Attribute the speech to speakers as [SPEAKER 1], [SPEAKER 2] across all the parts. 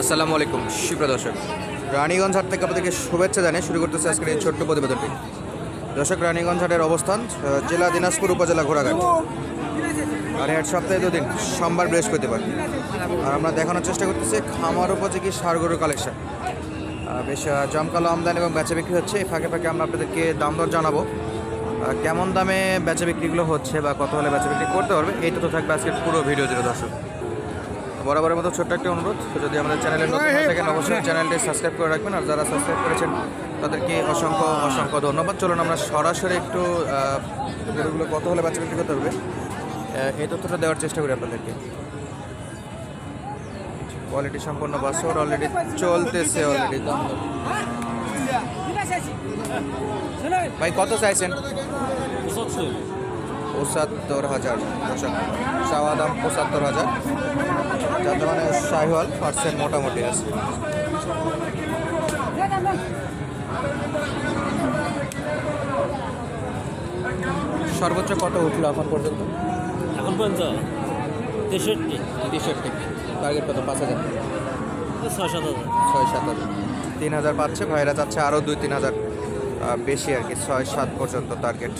[SPEAKER 1] আসসালামু আলাইকুম, সুপ্রিয় দর্শক। রানীগঞ্জ হাট থেকে আপনাদেরকে শুভেচ্ছা জানিয়ে শুরু করতেছে আজকের এই ছোট্ট প্রতিবেদনটি। দর্শক, রানীগঞ্জ হাটের অবস্থান জেলা দিনাজপুর উপজেলা ঘোড়াঘাট। আর এই হাট সপ্তাহে দুদিন, সোমবার বৃহস্পতিবার। আর আমরা দেখানোর চেষ্টা করতেছি খামার উপযোগী সারগরুর কালেকশন বেশ জমকালো আমদানি এবং বেচা বিক্রি হচ্ছে। এই ফাঁকে ফাঁকে আমরা আপনাদেরকে দাম দর জানাব। কেমন দামে বেচা বিক্রিগুলো হচ্ছে বা কত হলে বেচা বিক্রি করতে পারবে এইটা তো থাকবে আজকের পুরো ভিডিও জুড়ে, দর্শক। বরাবরের মতো ছোট্ট একটি অনুরোধ। যদি আমাদের চ্যানেলে নতুন হয়ে থাকেন অবশ্যই চ্যানেলটি সাবস্ক্রাইব করে রাখবেন। আর যারা সাবস্ক্রাইব করেছেন তাদেরকে অসংখ্য অসংখ্য ধন্যবাদ। চলুন আমরা সরাসরি একটু গরুগুলো কত হলে বাচ্চা বিক্রি করতে হবে? এই তথ্যটা দেওয়ার চেষ্টা করি আপনাদেরকে। কোয়ালিটি সম্পন্ন বাসর অলরেডি চলতেছে অলরেডি দাম ভাই কত চাইছেন? পঁচাত্তর হাজার দর্শক। চাওয়া দাম পঁচাত্তর হাজার। যাতে মানে শাহিওয়াল পার্সেন্ট মোটামুটি আছে। সর্বোচ্চ কত উঠল এখন পর্যন্ত?
[SPEAKER 2] এখন পর্যন্ত তেষট্টি।
[SPEAKER 1] তেষট্টি। টার্গেট কত? পাঁচ হাজার।
[SPEAKER 2] ছয় সাত হাজার।
[SPEAKER 1] ছয় সাত হাজার। তিন হাজার পাচ্ছে ভাইরা যাচ্ছে আরও দুই তিন হাজার বেশি আর কি ছয় সাত পর্যন্ত টার্গেট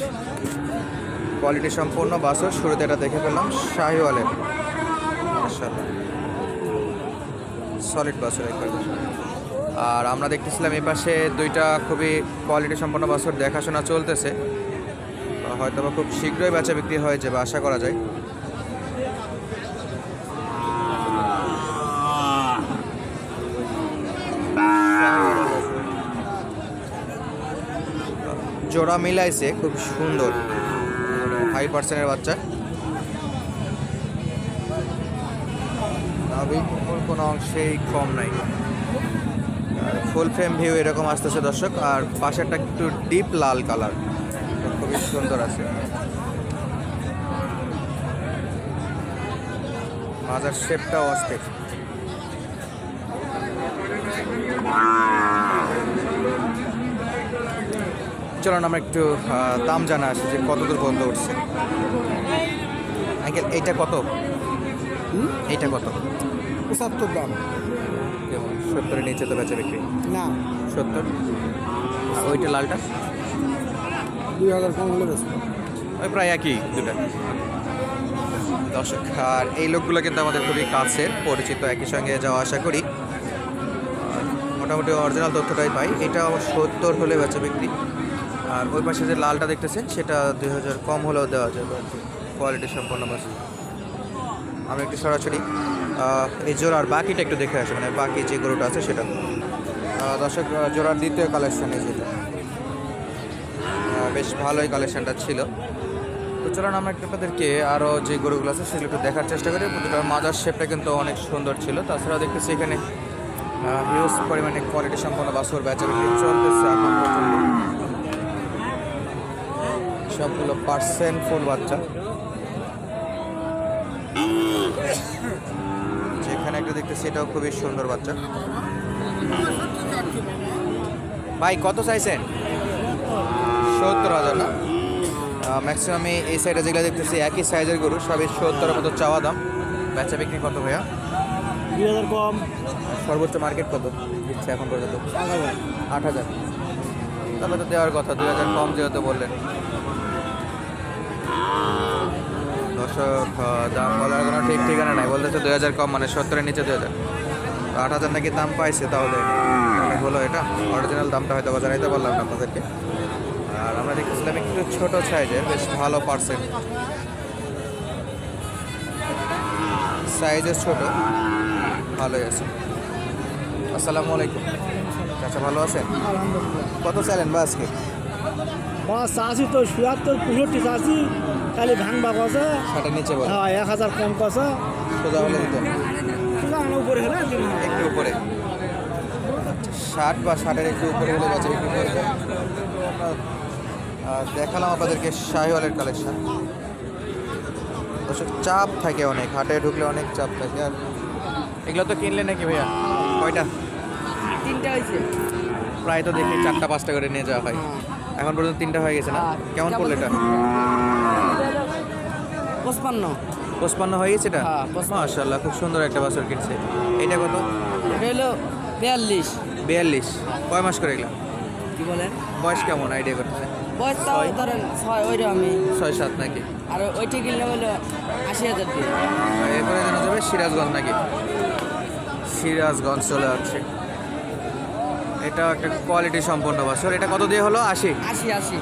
[SPEAKER 1] কোয়ালিটি সম্পূর্ণ বাসর, শুরুতে এটা দেখে ফেললাম, শাহিওয়ালের। সলিড বাসর আর আমরা দেখতেছিলাম এই পাশে দুইটা খুবই কোয়ালিটি সম্পন্ন বাসর দেখাশোনা চলতেছে। হয়তো বা খুব শীঘ্রই বেচা বিক্রি হয়ে যাবে, আশা করা যায়। জোড়া মিলাইছে, খুব সুন্দর। হাই পার্সেন্টের বাচ্চা। নাভি কোনো অংশেই কম নাই। ফুল ফ্রেম ভিউ এরকম আসতেছে দর্শক, আর পাশেরটা একটু ডিপ লাল কালার, খুবই সুন্দর আছে। মাজার শেপটাও অস্থির। চলুন আমরা একটু দাম জানা আসি যে কত দূর পর্যন্ত উঠছে। আঙ্কেল এইটা কত? এইটা কত?
[SPEAKER 3] পঁচাত্তর দাম।
[SPEAKER 1] সত্তরের নিচে তো বেচা বিক্রি।
[SPEAKER 3] না।
[SPEAKER 1] সত্তর? ওইটা লালটা?
[SPEAKER 3] দুই হাজার কম হলে
[SPEAKER 1] ওই প্রায় একই দুটা। দর্শক আর এই লোকগুলো কিন্তু আমাদের খুবই কাছের পরিচিত একই সঙ্গে যাওয়া আশা করি। মোটামুটি অরিজিনাল তথ্যটাই পাই। এটা সত্তর হলে বেচা বিক্রি। আর ওই পাশে যে লালটা দেখতেছেন, সেটা দুই হাজার কম হলেও দেওয়া যাবে কোয়ালিটি সম্পন্ন বাস আমি একটু সরাসরি এই জোড়ার বাকিটা একটু দেখে আসি মানে বাকি যে গরুটা আছে সেটা। দর্শক জোড়ার দ্বিতীয় কালেকশন যেটা। বেশ ভালোই কালেকশনটা ছিল। তো চলুন আমরা একটু আপনাদেরকে আরও যে গরুগুলো আছে, সেগুলো একটু দেখার চেষ্টা করি। প্রতিটা মাজার শেপটা কিন্তু অনেক সুন্দর ছিল। তাছাড়া দেখতেছি এখানে হিউজ পরিমাণে কোয়ালিটি সম্পন্ন বাসুর বেচা চলতেছে এখন সবগুলো পার্সেন্ট ফুল বাচ্চা। যেখানে একটা দেখতেছি এটাও খুবই সুন্দর বাচ্চা। ভাই কত চাইছেন সত্তর হাজার না? ম্যাক্সিমাম এই সাইডে যেগুলো দেখতেছি একই সাইজের গরু সবই সত্তর মতো চাওয়া দাম। বেচা বিক্রি কত ভাইয়া?
[SPEAKER 2] দুই হাজার কম।
[SPEAKER 1] সর্বোচ্চ মার্কেট কত? দিচ্ছে এখন পর্যন্ত? আট হাজার। তবে তো দেওয়ার কথা দুই হাজার কম যেহেতু বললেন। দর্শক দাম বলার কোনো ঠিক ঠিকানা নাই। বলতেছে দুই হাজার কম মানে সত্তরের নিচে দুই হাজার। আট হাজার নাকি দাম পাইছে তাহলে? হলো এটা। অরিজিনাল দামটা হয়তো বা জানাইতে পারলাম না আপনাদেরকে। আর আমরা দেখতেছিলাম একটু ছোট সাইজের বেশ ভালো পার্সেন্ট সাইজের ছোট। ভালোই আছে। আসসালামু আলাইকুম। চাচা ভালো আছেন? কত চাইলেন বা আজকে?
[SPEAKER 3] তো চুয়াত্তর পঁয়ষট্টি চাষি খালি ভাঙবা কষা
[SPEAKER 1] ষাটের নিচে বল।
[SPEAKER 3] হ্যাঁ এক হাজার কম কষা
[SPEAKER 1] সোজা হলে দিত।
[SPEAKER 3] উপরে হলে
[SPEAKER 1] একটু উপরে। ষাট বা ষাটের একটু উপরে হলে বাচ্চা বিক্রি করবে দেখালাম আপনাদেরকে শাহিওয়ালের কালেকশন অবশ্য চাপ থাকে অনেক হাটে ঢুকলে অনেক চাপ থাকে। আর এগুলো তো কিনলে নাকি ভাইয়া? কয়টা?
[SPEAKER 3] তিনটা হয়েছে।
[SPEAKER 1] প্রায় তো দেখি চারটা পাঁচটা করে নিয়ে যাওয়া হয়। এখন পর্যন্ত তিনটা হয়ে গেছে না? কেমন পড়ল এটা?
[SPEAKER 3] পঁচপান্ন।
[SPEAKER 1] পঁচপান্ন হয়ে গেছে এটা?
[SPEAKER 3] হ্যাঁ।
[SPEAKER 1] মাশাল্লাহ খুব সুন্দর একটা বাছর কিনছে। এটা কত?
[SPEAKER 4] ওটা হলো বিয়াল্লিশ।
[SPEAKER 1] বিয়াল্লিশ। কয় মাস করে এগুলো?
[SPEAKER 4] কি বলেন?
[SPEAKER 1] বয়স কেমন? আইডিয়া করতেছে?
[SPEAKER 4] বয়স তাও ধরেন ছয় ওইটা আমি
[SPEAKER 1] ছয় সাত নাকি?
[SPEAKER 4] আর ওইটা কিনলে হলো আশি হাজার দিয়ে।
[SPEAKER 1] এরপরে জানা যাবে সিরাজগঞ্জ নাকি? সিরাজগঞ্জ চলে যাচ্ছে। এটা একটা কোয়ালিটি সম্পন্ন বাছর। এটা কত দিয়ে হলো? আশি?
[SPEAKER 4] আশি আশি।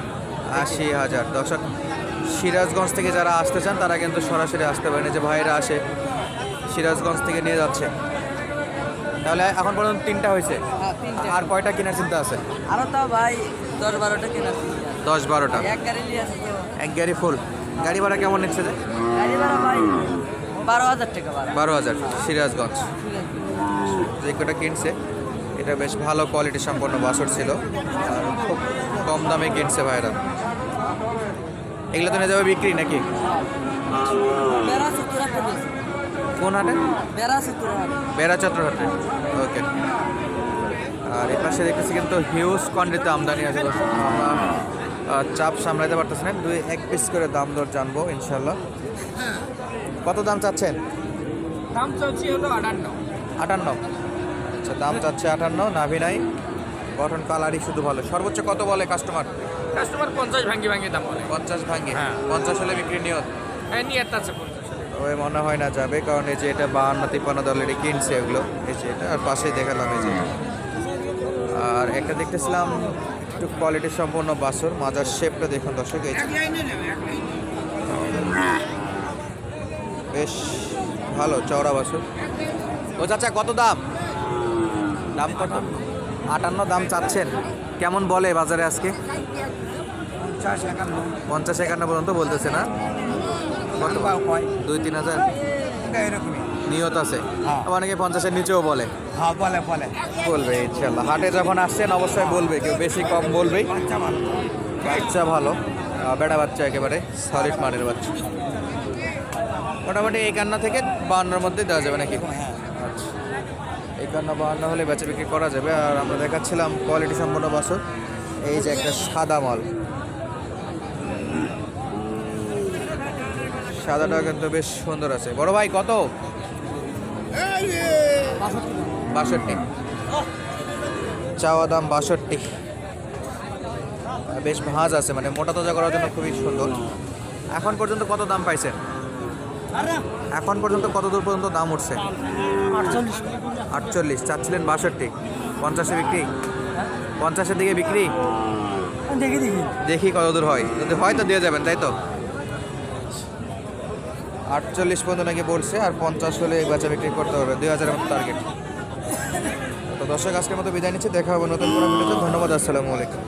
[SPEAKER 1] আশি হাজার। দর্শক সিরাজগঞ্জ থেকে যারা আসতে চান তারা কিন্তু সরাসরি আসতে পারেন। যে ভাইরা আসে সিরাজগঞ্জ থেকে নিয়ে যাচ্ছে। তাহলে এখন পর্যন্ত তিনটা হয়েছে?
[SPEAKER 4] হ্যাঁ
[SPEAKER 1] আর কয়টা কেনার চিন্তা আছে?
[SPEAKER 4] আরও তাও ভাই দশ বারোটা কেনার চিন্তা
[SPEAKER 1] দশ বারোটা।
[SPEAKER 4] এক গাড়ি তো।
[SPEAKER 1] এক গাড়ি ফুল গাড়ি ভাড়া কেমন নিচ্ছে যে?
[SPEAKER 4] গাড়ি ভাড়া ভাই বারো হাজার টাকা
[SPEAKER 1] বারো হাজার সিরাজগঞ্জ। যে কটা কিনছে এটা বেশ ভালো কোয়ালিটি সম্পন্ন বাসর ছিল। আর খুব কম দামে কিনছে ভাইরা। এগুলো তো নিয়ে যাবে বিক্রি নাকি? কোন হাটে?
[SPEAKER 4] বেড়া
[SPEAKER 1] চত্রহাটে ওকে। আর এর পাশে দেখতেছি কিন্তু হিউজ কোয়ান্টিতে আমদানি আছে। আমরা চাপ সামলাতে পারতেছি না। দুই এক পিস করে দাম দর জানব ইনশাল্লাহ কত দাম চাচ্ছেন?
[SPEAKER 5] দাম চলছে হলো আটান্ন।
[SPEAKER 1] আটান্ন। আচ্ছা দাম চাচ্ছে আটান্ন নাভি নাই। গঠন কালারই শুধু ভালো। সর্বোচ্চ কত বলে কাস্টমার
[SPEAKER 5] কাস্টমার পঞ্চাশ ভাঙ্গি ভাঙ্গি দাম বলে।
[SPEAKER 1] পঞ্চাশ ভাঙ্গে।
[SPEAKER 5] হ্যাঁ।
[SPEAKER 1] পঞ্চাশ হলে বিক্রি নিয়ত?
[SPEAKER 5] হ্যাঁ নিয়ে আছে
[SPEAKER 1] ওই মনে হয় না যাবে কারণ এই যে এটা বাহান্ন তিপ্পান্ন দলেরই কিনছে এগুলো। এই যে এটা আর পাশেই দেখালাম এই যে আর একটা দেখতেছিলাম একটু কোয়ালিটি সম্পন্ন বাসর মাজার শেপটা দেখুন দর্শক এই বেশ ভালো চওড়া বাসর ও চাচা কত দাম? দাম কত? আটান্ন দাম চাচ্ছেন। কেমন বলে বাজারে আজকে? পঞ্চাশ একান্ন পর্যন্ত বলতেছে না? দুই, তিন হাজার? নিয়ত আছে। অনেকে পঞ্চাশের নিচেও বলে।
[SPEAKER 3] বলে বলে
[SPEAKER 1] বলবে ইনশাল্লাহ হাটে যখন আসছেন, অবশ্যই বলবে। কেউ বেশি কম বলবেই। বাচ্চা ভালো। বেড়া বাচ্চা একেবারে। সলিড মানের বাচ্চা। মোটামুটি একান্ন থেকে বাহান্নর মধ্যে দেওয়া যাবে নাকি? একান্ন বাহান্ন হলে বেচা বিক্রি করা যাবে। আর আমরা দেখাচ্ছিলাম কোয়ালিটি সম্পন্ন বাসর এই যে একটা সাদা মাল। সাদাটা কিন্তু বেশ সুন্দর আছে। বড় ভাই, কত? বাষট্টি। চাওয়া দাম বাষট্টি। বেশ ভাঁজ আছে মানে মোটা তাজা করার জন্য খুবই সুন্দর। এখন পর্যন্ত কত দাম পাইছেন? এখন পর্যন্ত কত দূর পর্যন্ত দাম উঠছে?
[SPEAKER 3] আটচল্লিশ।
[SPEAKER 1] আটচল্লিশ চাচ্ছিলেন বাষট্টি। পঞ্চাশে বিক্রি। পঞ্চাশের দিকে বিক্রি।
[SPEAKER 3] দেখি দেখি।
[SPEAKER 1] দেখি কত দূর হয়। যদি হয় তো দিয়ে যাবেন তাই তো? আটচল্লিশ পর্যন্ত নাকি বলছে আর পঞ্চাশ হলে বাচ্চা বিক্রি করতে হবে। দুই হাজারের মতো টার্গেট তো দর্শক আজকের মতো বিদায় নিচ্ছে। দেখা হবে নতুন কোনো ভিডিওতে ধন্যবাদ আসসালামু আলাইকুম।